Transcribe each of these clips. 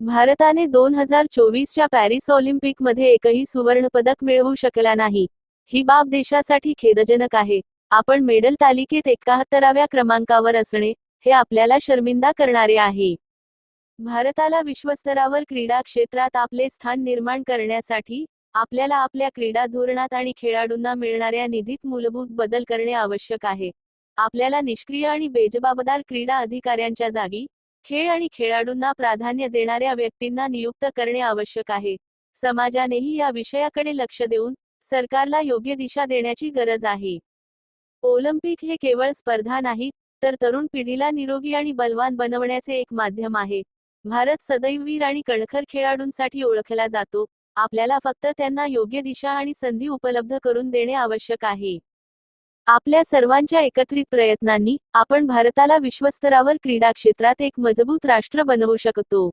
भारताने दोन हजार चोवीसच्या पॅरिस ऑलिम्पिकमध्ये एकही सुवर्णपदक मिळवू शकला नाही. ही बाब देशासाठी खेदजनक आहे. आपण मेडल तालिकेत एकाहत्तराव्या क्रमांकावर असणे हे आपल्याला शर्मिंदा करणारे आहे. भारताला विश्वस्तरावर क्रीडा क्षेत्रात आपले स्थान निर्माण करण्यासाठी आपल्याला आपल्या क्रीडा धोरणात आणि खेळाडूंना मिळणाऱ्या निधीत मूलभूत बदल करणे आवश्यक आहे. आपल्याला निष्क्रिय आणि बेजबाबदार क्रीडा अधिकाऱ्यांच्या जागी खेळ आणि खेळाडूंना प्राधान्य देणाऱ्या व्यक्तींना नियुक्त करणे आवश्यक आहे. समाजानेही या विषयाकडे लक्ष देऊन सरकारला योग्य दिशा देण्याची गरज आहे. ऑलिम्पिक हे केवळ स्पर्धा नाही तर तरुण पिढीला निरोगी आणि बलवान बनवण्याचे एक माध्यम आहे. भारत सदैव वीर आणि कणखर खेळाडूंसाठी ओळखला जातो. आपल्याला फक्त त्यांना योग्य दिशा आणि संधी उपलब्ध करून देणे आवश्यक आहे. आपल्या सर्वांच्या एकत्रित प्रयत्नांनी आपण भारताला विश्वस्तरावर क्रीडा क्षेत्रात एक मजबूत राष्ट्र बनवू शकतो.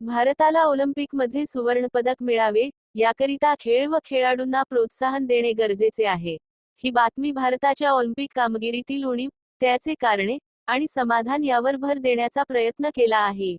भारताला ऑलिम्पिकमध्ये सुवर्णपदक मिळावे याकरिता खेळ व खेळाडूंना प्रोत्साहन देणे गरजेचे आहे. ही बातमी भारताच्या ऑलिम्पिक कामगिरीतील उणीव त्याचे कारणे आणि समाधान यावर भर देण्याचा प्रयत्न केला आहे.